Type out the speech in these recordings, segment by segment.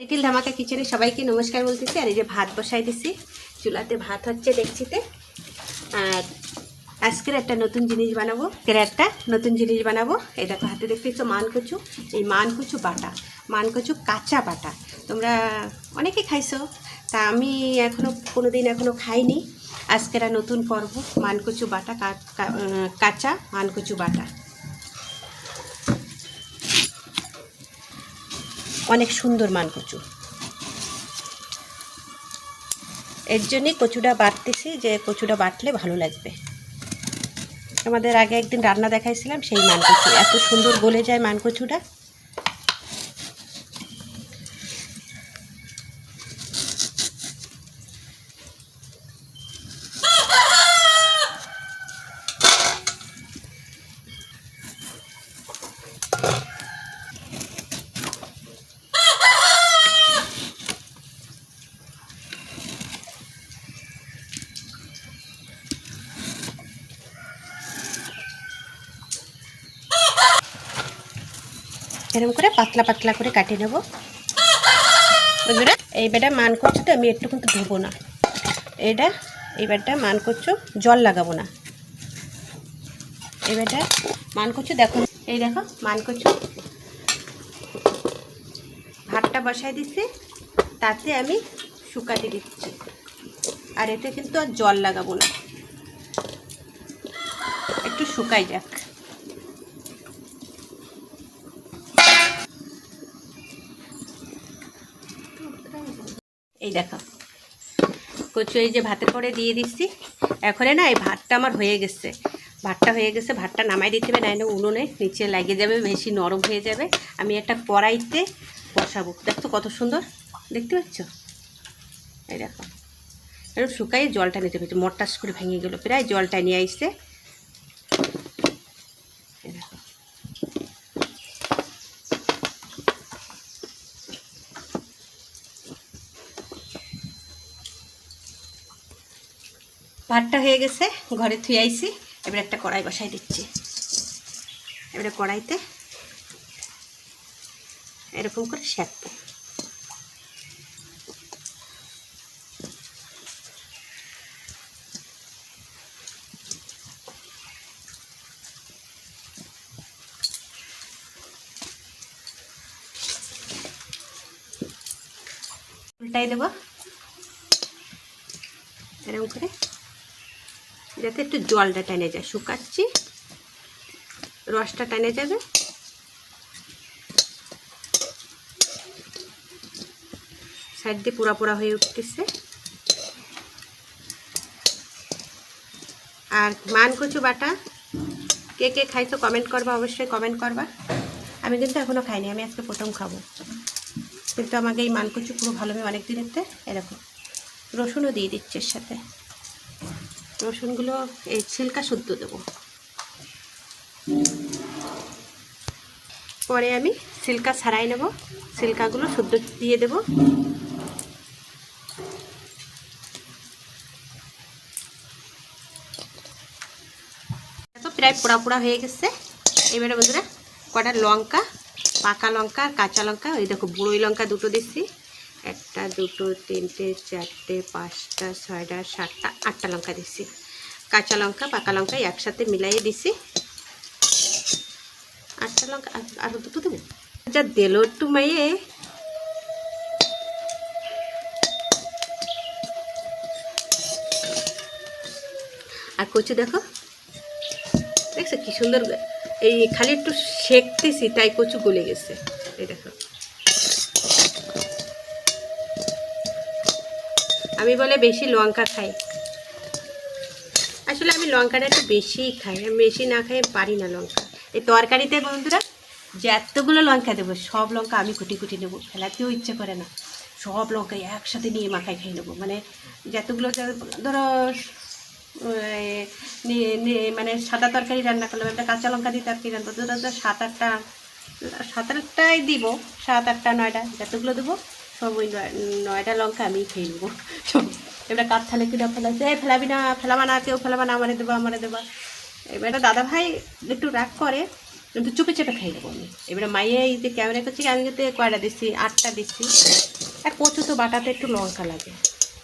Little ধামাকা কিচেনে সবাইকে নমস্কার বলতেছি, আর এই যে ভাত বসাই দিছি। চুলাতে ভাত হচ্ছে দেখছিতে। আর আজকের একটা নতুন জিনিস বানাবো, আজকের একটা নতুন জিনিস বানাবো। এই দেখো, হাতে দেখতেছো মানকচু, এই মানকচু বাটা, মানকচু কাঁচা বাটা। তোমরা অনেকে খাইছো, তা আমি এখনও কোনো দিন এখনও খাইনি। আজকেরা নতুন পর্ব, মানকচু বাটা কাঁচা মানকচু বাটা। অনেক সুন্দর মান কচু এর জন্যই কচুটা বাটতেছি যে কচুটা বাটলে ভালো লাগবে। আমাদের আগে একদিন রান্না দেখাইছিলাম সেই মান কচু এত সুন্দর গলে যায় মান এরকম করে পাতলা পাতলা করে কাটিয়ে নেব। বন্ধুরা, এই বেটা মান করছ তো আমি একটু কিন্তু ধোবো না। এটা এই বেটা মান করছ, জল লাগাবো না। এই বেটা মান করছ, দেখো, এই দেখো, মান করছ। ভাতটা বসাই দিচ্ছি, তাতে আমি শুকাতে দিচ্ছি। আর এতে কিন্তু আর জল লাগাবো না। একটু শুকাই যাক। এই দেখো। কচু এই যে ভাতের পরে দিয়ে দিচ্ছি। এখন না এই ভাতটা আমার হয়ে গেছে। ভাতটা হয়ে গেছে, ভাতটা নামাই দিতে হবে নাইলে উনুনে নিচে লাগে যাবে বেশি নরম হয়ে যাবে। আমি একটা কড়াইতে বসাবো। দেখতো কত সুন্দর, দেখতে পাচ্ছ? এই দেখো। এরকম শুকাই জলটা নিতে পেরেছি মটটাস করে ভেঙে গেলো। প্রায় জলটা নিয়ে আসছে ভাতটা হয়ে গেছে, ঘরে থুয়ে আইছি, এবার একটা কড়াই বসাই দিচ্ছি। এবারে কড়াইতে এরকম করে সেঁকবো উল্টাই দেবো। এরকম করে যাতে একটু জলটা টেনে যায়, শুকাচ্ছি। রসটা টেনে যাবে। সাইড দিয়ে পোড়া পোড়া হয়ে উঠতেছে। আর মান কচু বাটা, কে কে খাইছো কমেন্ট করবা, অবশ্যই কমেন্ট করবা। আমি কিন্তু এখনও খাইনি, আমি আজকে প্রথম খাব। কিন্তু আমাকে এই মানকচু পুরো ভালো হবে অনেক দিনের এরকম, রসুনও দিয়ে দিচ্ছে এর সাথে। রসুনগুলো এই ছিলকা শুদ্ধ দেবো। পরে আমি সিল্কা ছাড়াই নেব। সিল্কাগুলো শুদ্ধ দিয়ে দেব। প্রায় পোড়া পোড়া হয়ে গেছে। এবারে বন্ধুরা কটা লঙ্কা, পাকা লঙ্কা আর কাঁচা লঙ্কা, ওই দেখো বুড়োই লঙ্কা দুটো দিচ্ছি। দুটো, তিনটে, চারটে, পাঁচটা, ছয়টা, সাতটা, আটটা লঙ্কা দিচ্ছি কাঁচা লঙ্কা, পাকা লঙ্কা একসাথে মিলাইয়ে দিছি। আটটা লঙ্কা, আর- আরও দুটো দেবো? যা দিল একটু মাইয়ে। আর কচু দেখো। দেখছ কি সুন্দর, এই খালি একটু সেঁকতেছি, তাই কচু গলে গেছে। এই দেখো। আমি বলে বেশি লঙ্কা খাই। আসলে আমি লঙ্কাটা একটু বেশিই খাই, আমি বেশি না খাই পারি না লঙ্কা। এই তরকারিতে বন্ধুরা, যে এতগুলো লঙ্কা দেবো, সব লঙ্কা আমি কুটি কুটি নেব ফেলাতেও ইচ্ছে করে না। সব লঙ্কা একসাথে নিয়ে মাখায় খেয়ে নেব। মানে যতগুলো ধরো মানে সাদা তরকারি রান্না করলাম, একটা কাঁচা লঙ্কা দিয়ে তরকারি রান্না করব ধরো সাত আটটা, সাত আটটাই দিব, সাত আটটা, নয়টা, যতগুলো দেবো সব ওই নয়- নয়টা লঙ্কা আমি খেয়ে নেব। এবার কাঠ থালে কিনা ফেলাচ্ছে এই ফেলাবি না, ফেলাবা না, কেউ ফেলাবা না, আমারে দেবো, আমারে দেবা। এবার দাদা ভাই একটু রাগ করে কিন্তু চুপে চেপে খাই দেবো আমি। এবারে মাইয়ে এই যে ক্যামেরা করছি, আমি কিন্তু কয়টা দিচ্ছি আটটা দিচ্ছি আর কচু তো বাটাতে একটু লঙ্কা লাগে।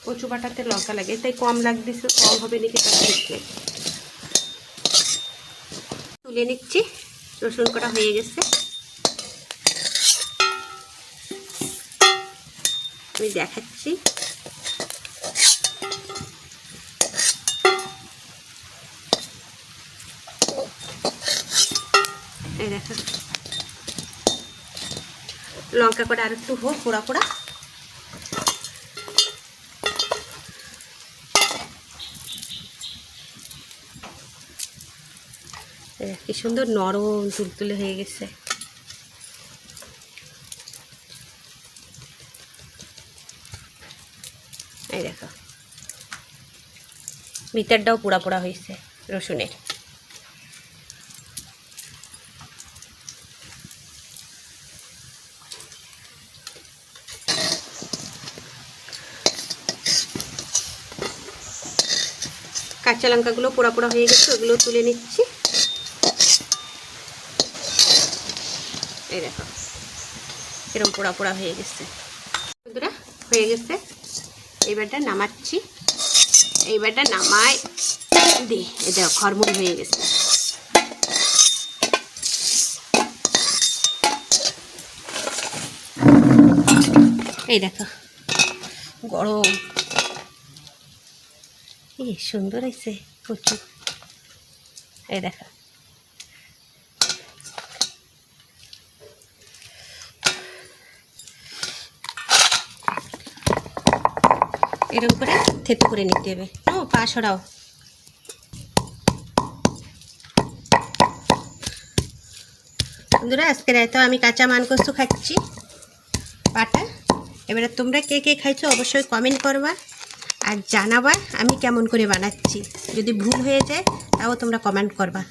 কচু বাটাতে লঙ্কা লাগে। তাই কম লাগতেছে, কম হবে নাকি তার ঠিক তুলে নিচ্ছি। রসুন কটা হয়ে গেছে। আমি দেখাচ্ছি। দেখো। লঙ্কা করে আর একটু হোক, পোড়া পোড়া। কি সুন্দর নরম, তুলতুলে হয়ে গেছে এই দেখো ভিতরটাও পোড়া পোড়া হয়েছে, রসুনের। কাঁচা লঙ্কাগুলো পোড়া পোড়া হয়ে গেছে, ওগুলো তুলে নিচ্ছি। এই দেখো এরকম পোড়া পোড়া হয়ে গেছে। বন্ধুরা, হয়ে গেছে। এবারটা নামাচ্ছি। এইবারটা নামাই। দি এটা খরমুল হয়ে গেছে। এই দেখো, গরম। এই সুন্দর হয়েছে প্রচুর। এই দেখো এরকম করে থেতু করে নিতে হবে। ও, পা সরাও। বন্ধুরা আজকে রায়তো আমি কাঁচা মানকস্তু খাচ্ছি। পাটা, এবারে তোমরা কে কে খাইছো অবশ্যই কমেন্ট করবা আর জানাবা আমি কেমন করে বানাচ্ছি। যদি ভুল হয়ে যায়, তাও তোমরা কমেন্ট করবা।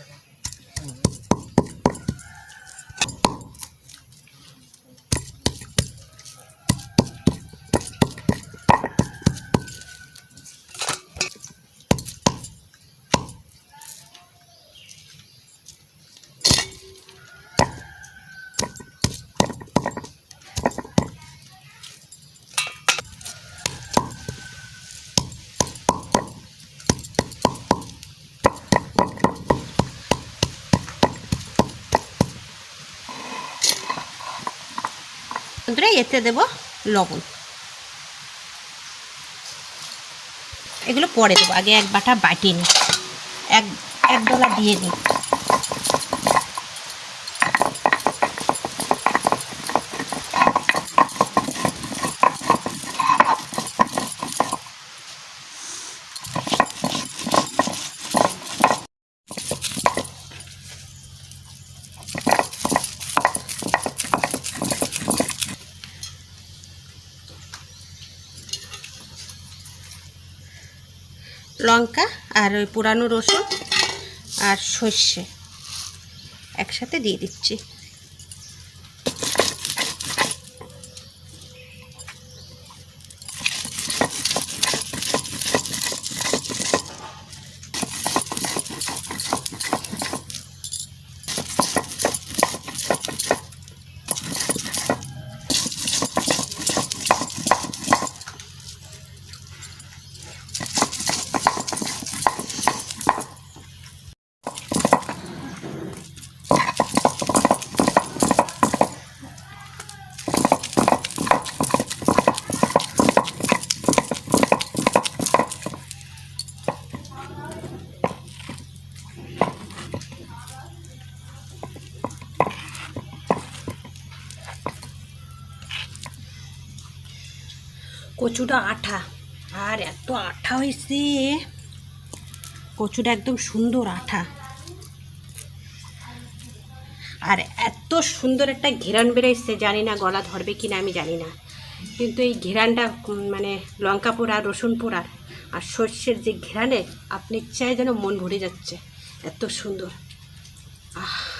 বন্ধুরা এতে দেব লবণ। এগুলো পরে দেবো, আগে এক বাটা বাটি নিই। এক এক ডলা দিয়ে নিই। লঙ্কা আর ওই পুরানো রসুন আর সর্ষে একসাথে দিয়ে দিচ্ছি। কচুটা আঠা। আর এত আঠা হয়েছে কচুটা একদম সুন্দর আঠা। আর এত সুন্দর একটা ঘেরান বেরোচ্ছে জানি না গলা ধরবে কি না আমি জানি না। কিন্তু এই ঘেরানটা মানে লঙ্কা পোড়া রসুন পোড়ার আর সর্ষের যে ঘেরানে, আপনি চাই যেন মন ভরে যাচ্ছে। এত সুন্দর। আহ।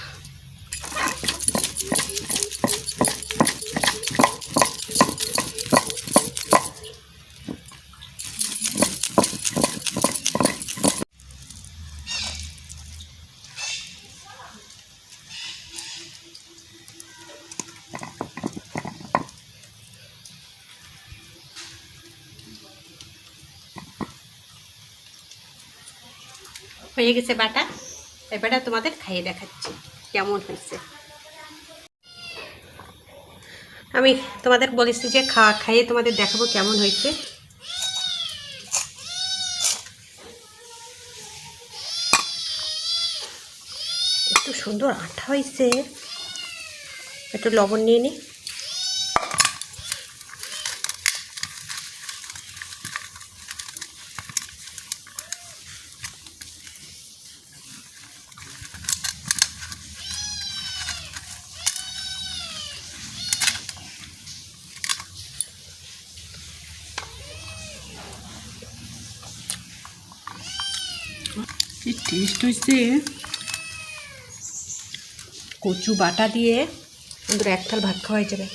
হয়ে গেছে বাটা। এবারে তোমাদের খাইয়ে দেখাচ্ছি, কেমন হয়েছে। আমি তোমাদের বলেছি যে খাওয়া খাইয়ে তোমাদের দেখাবো কেমন হয়েছে। একটু সুন্দর আঠা হয়েছে। একটু লবণ নিয়ে নিই কি টেস্ট হয়েছে কচু বাটা দিয়ে ওদের এক থাল ভাত খাওয়াই যাবে।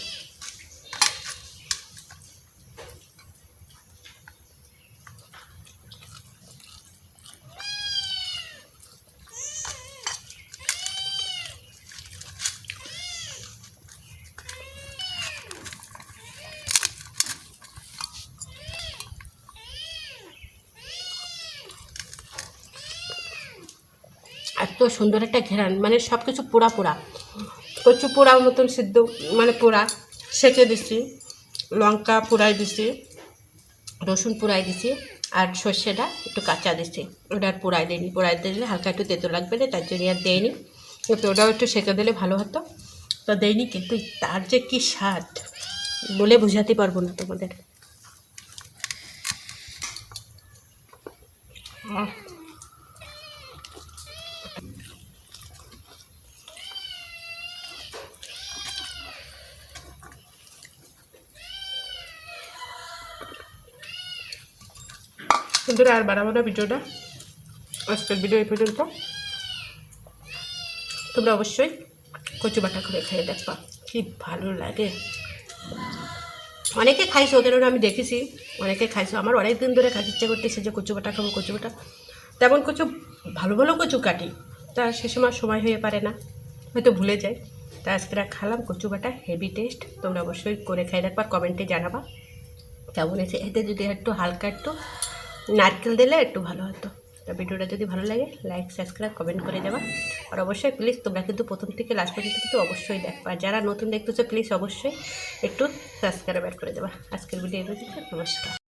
এত সুন্দর একটা ঘেরান মানে সব কিছু পোড়া পোড়া। কচু পোড়া মতন সিদ্ধ মানে পোড়া, সেকে দিছি, লঙ্কা পোড়াই দিছি, রসুন পোড়াই দিছি, আর সর্ষেটা একটু কাঁচা দিছি। ওটা আর পোড়াই দিইনি, পোড়াই দিলে হালকা একটু তেতো লাগবে না, তার জন্য আর দেয়নি কিন্তু ওটাও একটু সেকে দিলে ভালো হতো। তো দেয়নি কিন্তু তার যে কি স্বাদ, বলে বোঝাতে পারব না তোমাদের। বন্ধুরা আর বাড়াবো না ভিডিওটা। আজকের ভিডিও এই পর্যন্ত। তোমরা অবশ্যই কচু বাটা করে খেয়ে দেখবা, কি ভালো লাগে। অনেকে খাইছো ওদের আমি দেখেছি, অনেকে খাইছো। আমার অনেক দিন ধরে খাইতে ইচ্ছে করতেছে যে কচু বাটা খাব, কচু বাটা। তেমন কচু, ভালো ভালো কচু কাটি, তা সে সময় সময় হয়ে পারে না, হয়তো ভুলে যাই তা আজকে খালাম কচু বাটা, হেভি টেস্ট, তোমরা অবশ্যই করে খাই দেখবা, কমেন্টে জানাবা। কেমন হয়েছে? এতে যদি একটু হালকা একটু নারকেল দিলে একটু ভালো হতো। তো ভিডিওটা যদি ভালো লাগে লাইক সাবস্ক্রাইব কমেন্ট করে দেবা। আর অবশ্যই প্লিজ তোমরা কিন্তু প্রথম থেকে লাস্ট পর্যন্ত কিন্তু অবশ্যই দেখবা যারা নতুন দেখতেছো প্লিজ অবশ্যই একটু সাবস্ক্রাইব অ্যাড করে দেবা। আজকের ভিডিও নমস্কার।